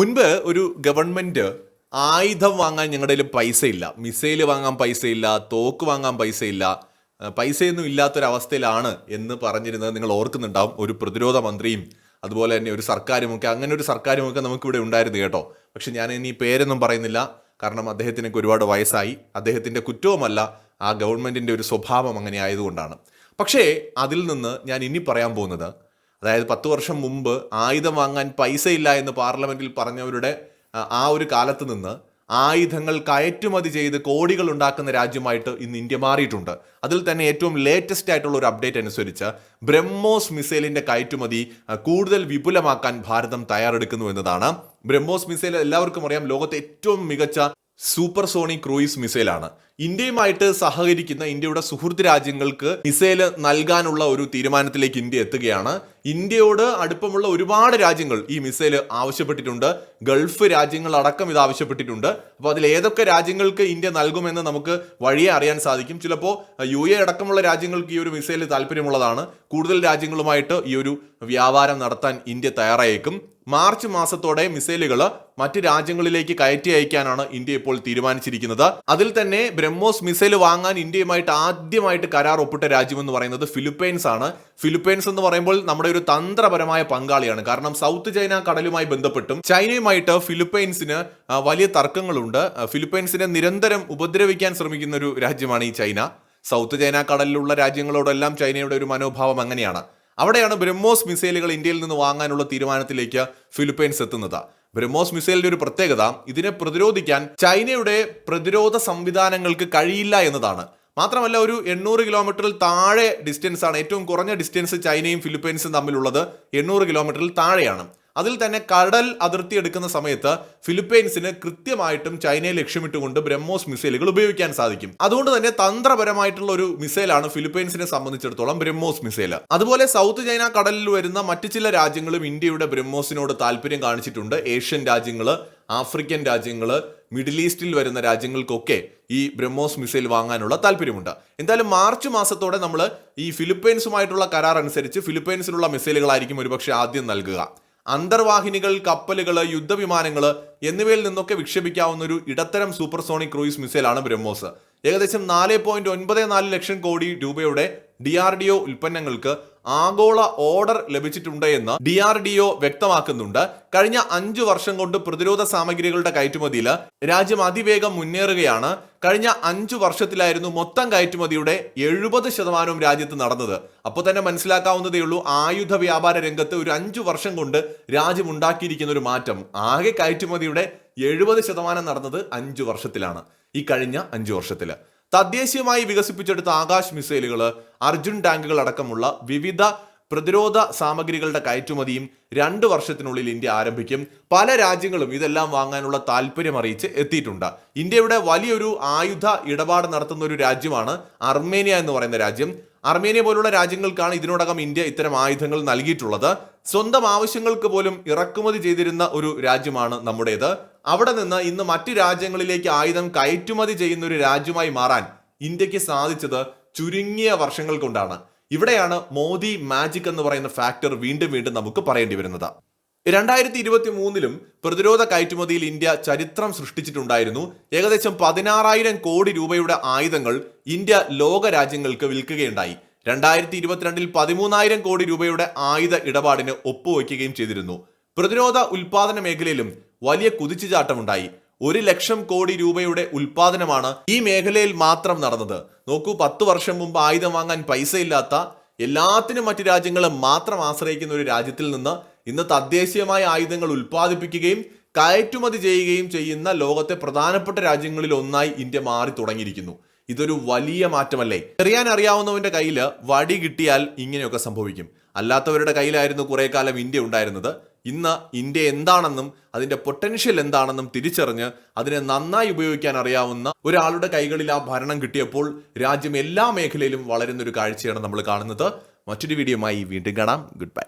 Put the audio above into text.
മുൻപ് ഒരു ഗവൺമെന്റ് ആയുധം വാങ്ങാൻ ഞങ്ങളുടെ കയ്യിൽ പൈസ ഇല്ല മിസൈൽ വാങ്ങാൻ പൈസയില്ല തോക്ക് വാങ്ങാൻ പൈസയില്ല. പൈസയൊന്നും ഇല്ലാത്തൊരവസ്ഥയിലാണ് എന്ന് പറഞ്ഞിരുന്നത് നിങ്ങൾ ഓർക്കുന്നുണ്ടാവും. ഒരു പ്രതിരോധ മന്ത്രിയും അതുപോലെ തന്നെ ഒരു സർക്കാരുമൊക്കെ അങ്ങനെ ഒരു സർക്കാരുമൊക്കെ നമുക്കിവിടെ ഉണ്ടായിരുന്നു കേട്ടോ. പക്ഷെ ഞാൻ ഇനി പേരൊന്നും പറയുന്നില്ല. കാരണം അദ്ദേഹത്തിനൊക്കെ ഒരുപാട് വയസ്സായി. അദ്ദേഹത്തിന്റെ കുറ്റവുമല്ല ആ ഗവൺമെന്റിന്റെ ഒരു സ്വഭാവം അങ്ങനെ ആയതുകൊണ്ടാണ്. പക്ഷേ അതിൽ നിന്ന് ഞാൻ ഇനി പറയാൻ പോകുന്നത് അതായത് പത്ത് വർഷം മുമ്പ് ആയുധം വാങ്ങാൻ പൈസയില്ല എന്ന് പാർലമെന്റിൽ പറഞ്ഞവരുടെ ആ ഒരു കാലത്ത് നിന്ന് ആയുധങ്ങൾ കയറ്റുമതി ചെയ്ത് കോടികൾ ഉണ്ടാക്കുന്ന രാജ്യമായിട്ട് ഇന്ന് ഇന്ത്യ മാറിയിട്ടുണ്ട്. അതിൽ തന്നെ ഏറ്റവും ലേറ്റസ്റ്റ് ആയിട്ടുള്ള ഒരു അപ്ഡേറ്റ് അനുസരിച്ച് ബ്രഹ്മോസ് മിസൈലിന്റെ കയറ്റുമതി കൂടുതൽ വിപുലമാക്കാൻ ഭാരതം തയ്യാറെടുക്കുന്നു എന്നതാണ്. ബ്രഹ്മോസ് മിസൈൽ എല്ലാവർക്കും അറിയാം ലോകത്തെ ഏറ്റവും മികച്ച സൂപ്പർ സോണിക് ക്രൂയിസ് മിസൈലാണ്. ഇന്ത്യയുമായിട്ട് സഹകരിക്കുന്ന ഇന്ത്യയുടെ സുഹൃത്ത് രാജ്യങ്ങൾക്ക് മിസൈൽ നൽകാനുള്ള ഒരു തീരുമാനത്തിലേക്ക് ഇന്ത്യ എത്തുകയാണ്. ഇന്ത്യയോട് അടുപ്പമുള്ള ഒരുപാട് രാജ്യങ്ങൾ ഈ മിസൈൽ ആവശ്യപ്പെട്ടിട്ടുണ്ട്. ഗൾഫ് രാജ്യങ്ങൾ അടക്കം ഇത് ആവശ്യപ്പെട്ടിട്ടുണ്ട്. അപ്പോൾ അതിൽ ഏതൊക്കെ രാജ്യങ്ങൾക്ക് ഇന്ത്യ നൽകുമെന്ന് നമുക്ക് വഴിയെ അറിയാൻ സാധിക്കും. ചിലപ്പോൾ യു എ അടക്കമുള്ള രാജ്യങ്ങൾക്ക് ഈ ഒരു മിസൈൽ താല്പര്യമുള്ളതാണ്. കൂടുതൽ രാജ്യങ്ങളുമായിട്ട് ഈ ഒരു വ്യാപാരം നടത്താൻ ഇന്ത്യ തയ്യാറായേക്കും. മാർച്ച് മാസത്തോടെ മിസൈലുകൾ മറ്റ് രാജ്യങ്ങളിലേക്ക് കയറ്റി അയക്കാനാണ് ഇന്ത്യ ഇപ്പോൾ തീരുമാനിച്ചിരിക്കുന്നത്. അതിൽ തന്നെ ബ്രഹ്മോസ് മിസൈൽ വാങ്ങാൻ ഇന്ത്യയുമായിട്ട് ആദ്യമായിട്ട് കരാർ ഒപ്പിട്ട രാജ്യം എന്ന് പറയുന്നത് ഫിലിപ്പൈൻസ് ആണ്. ഫിലിപ്പൈൻസ് എന്ന് പറയുമ്പോൾ നമ്മുടെ ഒരു തന്ത്രപരമായ പങ്കാളിയാണ്. കാരണം സൗത്ത് ചൈന കടലുമായി ബന്ധപ്പെട്ടും ചൈനയുമായിട്ട് ഫിലിപ്പൈൻസിന് വലിയ തർക്കങ്ങളുണ്ട്. ഫിലിപ്പൈൻസിനെ നിരന്തരം ഉപദ്രവിക്കാൻ ശ്രമിക്കുന്ന ഒരു രാജ്യമാണ് ഈ ചൈന. സൗത്ത് ചൈന കടലിലുള്ള രാജ്യങ്ങളോടെല്ലാം ചൈനയുടെ ഒരു മനോഭാവം അങ്ങനെയാണ്. അവിടെയാണ് ബ്രഹ്മോസ് മിസൈലുകൾ ഇന്ത്യയിൽ നിന്ന് വാങ്ങാനുള്ള തീരുമാനത്തിലേക്ക് ഫിലിപ്പൈൻസ് എത്തുന്നത്. ബ്രഹ്മോസ് മിസൈലിന്റെ ഒരു പ്രത്യേകത ഇതിനെ പ്രതിരോധിക്കാൻ ചൈനയുടെ പ്രതിരോധ സംവിധാനങ്ങൾക്ക് കഴിയില്ല എന്നതാണ്. മാത്രമല്ല ഒരു എണ്ണൂറ് കിലോമീറ്ററിൽ താഴെ ഡിസ്റ്റൻസ് ആണ് ഏറ്റവും കുറഞ്ഞ ഡിസ്റ്റൻസ് ചൈനയും ഫിലിപ്പൈൻസും തമ്മിലുള്ളത് എണ്ണൂറ് കിലോമീറ്ററിൽ താഴെയാണ്. അതിൽ തന്നെ കടൽ അതിർത്തി എടുക്കുന്ന സമയത്ത് ഫിലിപ്പൈൻസിന് കൃത്യമായിട്ടും ചൈനയെ ലക്ഷ്യമിട്ടുകൊണ്ട് ബ്രഹ്മോസ് മിസൈലുകൾ ഉപയോഗിക്കാൻ സാധിക്കും. അതുകൊണ്ട് തന്നെ തന്ത്രപരമായിട്ടുള്ള ഒരു മിസൈലാണ് ഫിലിപ്പൈൻസിനെ സംബന്ധിച്ചിടത്തോളം ബ്രഹ്മോസ് മിസൈൽ. അതുപോലെ സൗത്ത് ചൈന കടലിൽ വരുന്ന മറ്റു ചില രാജ്യങ്ങളും ഇന്ത്യയുടെ ബ്രഹ്മോസിനോട് താല്പര്യം കാണിച്ചിട്ടുണ്ട്. ഏഷ്യൻ രാജ്യങ്ങൾ ആഫ്രിക്കൻ രാജ്യങ്ങൾ മിഡിൽ ഈസ്റ്റിൽ വരുന്ന രാജ്യങ്ങൾക്കൊക്കെ ഈ ബ്രഹ്മോസ് മിസൈൽ വാങ്ങാനുള്ള താല്പര്യമുണ്ട്. എന്തായാലും മാർച്ച് മാസത്തോടെ നമ്മൾ ഈ ഫിലിപ്പൈൻസുമായിട്ടുള്ള കരാർ അനുസരിച്ച് ഫിലിപ്പൈൻസിലുള്ള മിസൈലുകളായിരിക്കും ഒരുപക്ഷെ ആദ്യം നൽകുക. അന്തർവാഹിനികൾ കപ്പലുകൾ യുദ്ധവിമാനങ്ങൾ എന്നിവയിൽ നിന്നൊക്കെ വിക്ഷേപിക്കാവുന്ന ഒരു ഇടത്തരം സൂപ്പർസോണിക് ക്രൂയിസ് മിസൈലാണ് ബ്രഹ്മോസ്. ഏകദേശം നാല് പോയിന്റ് ഒൻപത് നാല് ലക്ഷം കോടി രൂപയുടെ ഡി ആർ ഡി ഒ ഉൽപ്പന്നങ്ങൾക്ക് ആഗോള ഓർഡർ ലഭിച്ചിട്ടുണ്ട് എന്ന് ഡി ആർ ഡി ഒ വ്യക്തമാക്കുന്നുണ്ട്. കഴിഞ്ഞ അഞ്ചു വർഷം കൊണ്ട് പ്രതിരോധ സാമഗ്രികളുടെ കയറ്റുമതിയിൽ രാജ്യം അതിവേഗം മുന്നേറുകയാണ്. കഴിഞ്ഞ അഞ്ചു വർഷത്തിലായിരുന്നു മൊത്തം കയറ്റുമതിയുടെ എഴുപത് ശതമാനവും രാജ്യത്ത് നടന്നത്. അപ്പോൾ തന്നെ മനസ്സിലാക്കാവുന്നതേ ഉള്ളൂ ആയുധ വ്യാപാര രംഗത്ത് ഒരു അഞ്ചു വർഷം കൊണ്ട് രാജ്യം ഉണ്ടാക്കിയിരിക്കുന്ന ഒരു മാറ്റം. ആകെ കയറ്റുമതിയുടെ എഴുപത് ശതമാനം നടന്നത് അഞ്ചു വർഷത്തിലാണ്. ഈ കഴിഞ്ഞ അഞ്ചു വർഷത്തിൽ. തദ്ദേശീയമായി വികസിപ്പിച്ചെടുത്ത ആകാശ് മിസൈലുകൾ അർജുൻ ടാങ്കുകൾ അടക്കമുള്ള വിവിധ പ്രതിരോധ സാമഗ്രികളുടെ കയറ്റുമതിയും രണ്ട് വർഷത്തിനുള്ളിൽ ഇന്ത്യ ആരംഭിക്കും. പല രാജ്യങ്ങളും ഇതെല്ലാം വാങ്ങാനുള്ള താല്പര്യം അറിയിച്ച് എത്തിയിട്ടുണ്ട്. ഇന്ത്യയുടെ വലിയൊരു ആയുധ ഇടപാട് നടത്തുന്ന ഒരു രാജ്യമാണ് അർമേനിയ എന്ന് പറയുന്ന രാജ്യം. അർമേനിയ പോലുള്ള രാജ്യങ്ങൾക്കാണ് ഇതിനോടകം ഇന്ത്യ ഇത്തരം ആയുധങ്ങൾ നൽകിയിട്ടുള്ളത്. സ്വന്തം ആവശ്യങ്ങൾക്ക് പോലും ഇറക്കുമതി ചെയ്തിരുന്ന ഒരു രാജ്യമാണ് നമ്മുടേത്. അവിടെ നിന്ന് ഇന്ന് മറ്റു രാജ്യങ്ങളിലേക്ക് ആയുധം കയറ്റുമതി ചെയ്യുന്ന ഒരു രാജ്യമായി മാറാൻ ഇന്ത്യയ്ക്ക് സാധിച്ചത് ചുരുങ്ങിയ വർഷങ്ങൾ കൊണ്ടാണ്. ഇവിടെയാണ് മോദി മാജിക് എന്ന് പറയുന്ന ഫാക്ടർ വീണ്ടും വീണ്ടും നമുക്ക് പറയേണ്ടി വരുന്നത്. രണ്ടായിരത്തി ഇരുപത്തി മൂന്നിലും പ്രതിരോധ കയറ്റുമതിയിൽ ഇന്ത്യ ചരിത്രം സൃഷ്ടിച്ചിട്ടുണ്ടായിരുന്നു. ഏകദേശം പതിനാറായിരം കോടി രൂപയുടെ ആയുധങ്ങൾ ഇന്ത്യ ലോക രാജ്യങ്ങൾക്ക് വിൽക്കുകയുണ്ടായി. രണ്ടായിരത്തി ഇരുപത്തിരണ്ടിൽ പതിമൂന്നായിരം കോടി രൂപയുടെ ആയുധ ഇടപാടിന് ഒപ്പുവയ്ക്കുകയും ചെയ്തിരുന്നു. പ്രതിരോധ ഉൽപാദന മേഖലയിലും വലിയ കുതിച്ചുചാട്ടമുണ്ടായി. ഒരു ലക്ഷം കോടി രൂപയുടെ ഉൽപാദനമാണ് ഈ മേഖലയിൽ മാത്രം നടന്നത്. നോക്കൂ പത്ത് വർഷം മുമ്പ് ആയുധം വാങ്ങാൻ പൈസ ഇല്ലാത്ത എല്ലാത്തിനും മറ്റു രാജ്യങ്ങളെ മാത്രം ആശ്രയിക്കുന്ന ഒരു രാജ്യത്തിൽ നിന്ന് ഇന്ന് തദ്ദേശീയമായ ആയുധങ്ങൾ ഉൽപ്പാദിപ്പിക്കുകയും കയറ്റുമതി ചെയ്യുകയും ചെയ്യുന്ന ലോകത്തെ പ്രധാനപ്പെട്ട രാജ്യങ്ങളിൽ ഒന്നായി ഇന്ത്യ മാറി തുടങ്ങിയിരിക്കുന്നു. ഇതൊരു വലിയ മാറ്റമല്ലേ? എറിയാൻ അറിയാവുന്നവന്റെ കയ്യിൽ വടി കിട്ടിയാൽ ഇങ്ങനെയൊക്കെ സംഭവിക്കും. അല്ലാത്തവരുടെ കയ്യിലായിരുന്നു കുറെ കാലം ഇന്ത്യ ഉണ്ടായിരുന്നത്. ഇന്ന് ഇന്ത്യ എന്താണെന്നും അതിന്റെ പൊട്ടൻഷ്യൽ എന്താണെന്നും തിരിച്ചറിഞ്ഞ് അതിനെ നന്നായി ഉപയോഗിക്കാൻ അറിയാവുന്ന ഒരാളുടെ കൈകളിൽ ആ ഭരണം കിട്ടിയപ്പോൾ രാജ്യം എല്ലാ മേഖലയിലും വളരുന്നൊരു കാഴ്ചയാണ് നമ്മൾ കാണുന്നത്. മറ്റൊരു വീഡിയോയുമായി വീണ്ടും കാണാം. Good bye